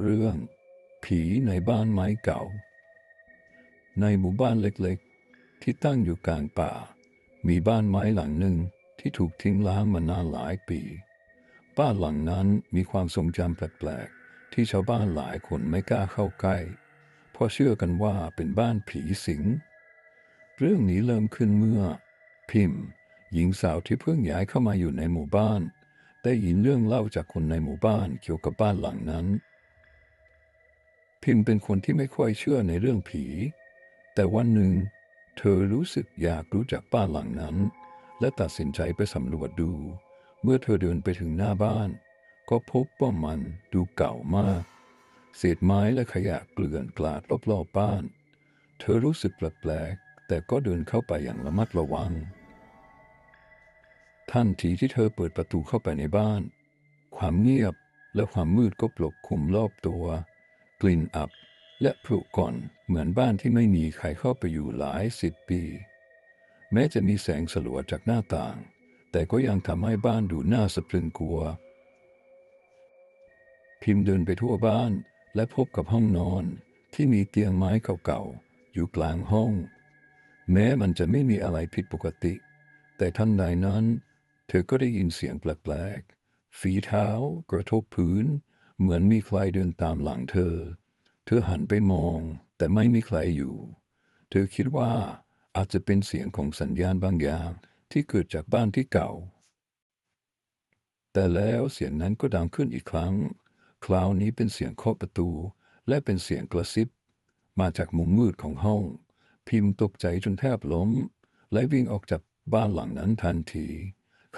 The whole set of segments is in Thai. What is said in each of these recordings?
เรื่อง ผีในบ้านไม้เก่า ในหมู่บ้านเล็กๆ ที่ตั้งอยู่กลางป่า มีบ้านไม้หลังหนึ่งที่ถูกทิ้งร้างมานานหลายปี บ้านหลังนั้นมีความทรงจำแปลกๆ ที่ชาวบ้านหลายคนไม่กล้าเข้าใกล้ เพราะเชื่อกันว่าเป็นบ้านผีสิง เรื่องนี้เริ่มขึ้นเมื่อ พิมพ์ หญิงสาวที่เพิ่งย้ายเข้ามาอยู่ในหมู่บ้าน ได้ยินเรื่องเล่าจากคนในหมู่บ้านเกี่ยวกับบ้านหลังนั้น พิมพ์เป็นคนที่ไม่ค่อยเชื่อในเรื่องผี แต่วันหนึ่ง เธอรู้สึกอยากรู้จักบ้านหลังนั้น และตัดสินใจไปสำรวจดู เมื่อเธอเดินไปถึงหน้าบ้าน ก็พบว่ามันดูเก่ามาก เศษไม้และขยะเกลื่อนกลาดรอบๆบ้าน เธอรู้สึกแปลกๆแต่ก็เดินเข้าไปอย่างระมัดระวังทันทีที่เธอเปิดประตูเข้าไปในบ้าน ความเงียบและความมืดก็ปกคลุมรอบตัว กลิ่นอับ และผุก่อนเหมือนบ้านที่ไม่มีใครเข้าไปอยู่หลายสิบปี แม้จะมีแสงสลัวจากหน้าต่าง แต่ก็ยังทำให้บ้านดูน่าสะพรึงกลัว พิมพ์เดินไปทั่วบ้านและพบกับห้องนอนที่มีเตียงไม้เก่าๆ อยู่กลางห้อง แม้มันจะไม่มีอะไรผิดปกติ แต่ทันใดนั้น เธอก็ได้ยินเสียงแปลกๆฝีเท้ากระทบพื้น เหมือนมีใครเดินตามหลังเธอ ธอหันไปมองแต่ไม่มีใครอยู่ เธอคิดว่าอาจจะเป็นเสียงของสัญญาณบางอย่างที่เกิดจากบ้านที่เก่า แต่แล้วเสียงนั้นก็ดังขึ้นอีกครั้ง คราวนี้เป็นเสียงเคาะประตู และเป็นเสียงกระซิบ มาจากมุมมืดของห้อง พิมพ์ตกใจจนแทบล้ม และวิ่งออกจากบ้านหลังนั้นทันที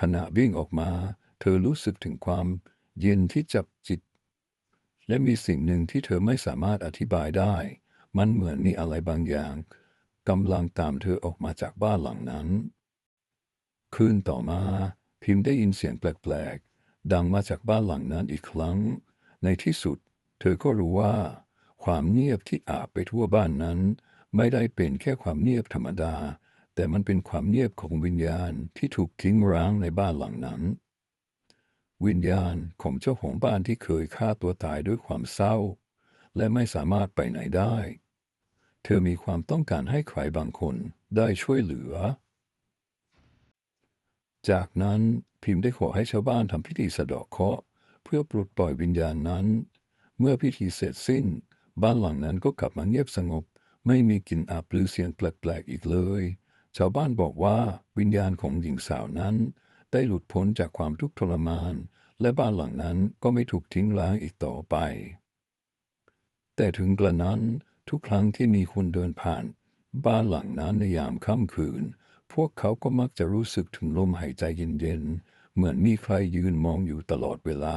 ขณะวิ่งออกมา เธอรู้สึกถึงความเย็นที่จับจิต และมีสิ่งหนึ่งที่เธอไม่สามารถอธิบายได้ มันเหมือนมีอะไรบางอย่างกำลังตามเธอออกมาจากบ้านหลังนั้น คืนต่อมา พิมพ์ได้ยินเสียงแปลกๆ ดังมาจากบ้านหลังนั้นอีกครั้ง ในที่สุด เธอก็รู้ว่า ความเงียบที่อาบไปทั่วบ้านนั้น ไม่ได้เป็นแค่ความเงียบธรรมดา แต่มันเป็นความเงียบของวิญญาณที่ถูกทิ้งร้างในบ้านหลังนั้น วิญญาณของเจ้าของบ้านที่เคยฆ่าตัวตายด้วยความเศร้า และไม่สามารถไปไหนได้ เธอมีความต้องการให้ใครบางคนได้ช่วยเหลือ จากนั้นพิมพ์ได้ขอให้ชาวบ้านทำพิธีสะเดาะเคราะห์เพื่อปลดปล่อยวิญญาณนั้น เมื่อพิธีเสร็จสิ้น บ้านหลังนั้นก็กลับมาเงียบสงบ ไม่มีกลิ่นอับหรือเสียงแปลกๆอีกเลย ชาวบ้านบอกว่าวิญญาณของหญิงสาวนั้น ได้หลุดพ้นจากความทุกข์ทรมาน และบ้านหลังนั้นก็ไม่ถูกทิ้งร้างอีกต่อไป แต่ถึงกระนั้นทุกครั้งที่มีคนเดินผ่าน บ้านหลังนั้นในยามค่ำคืน พวกเขาก็มักจะรู้สึกถึงลมหายใจเย็นๆ เหมือนมีใครยืนมองอยู่ตลอดเวลา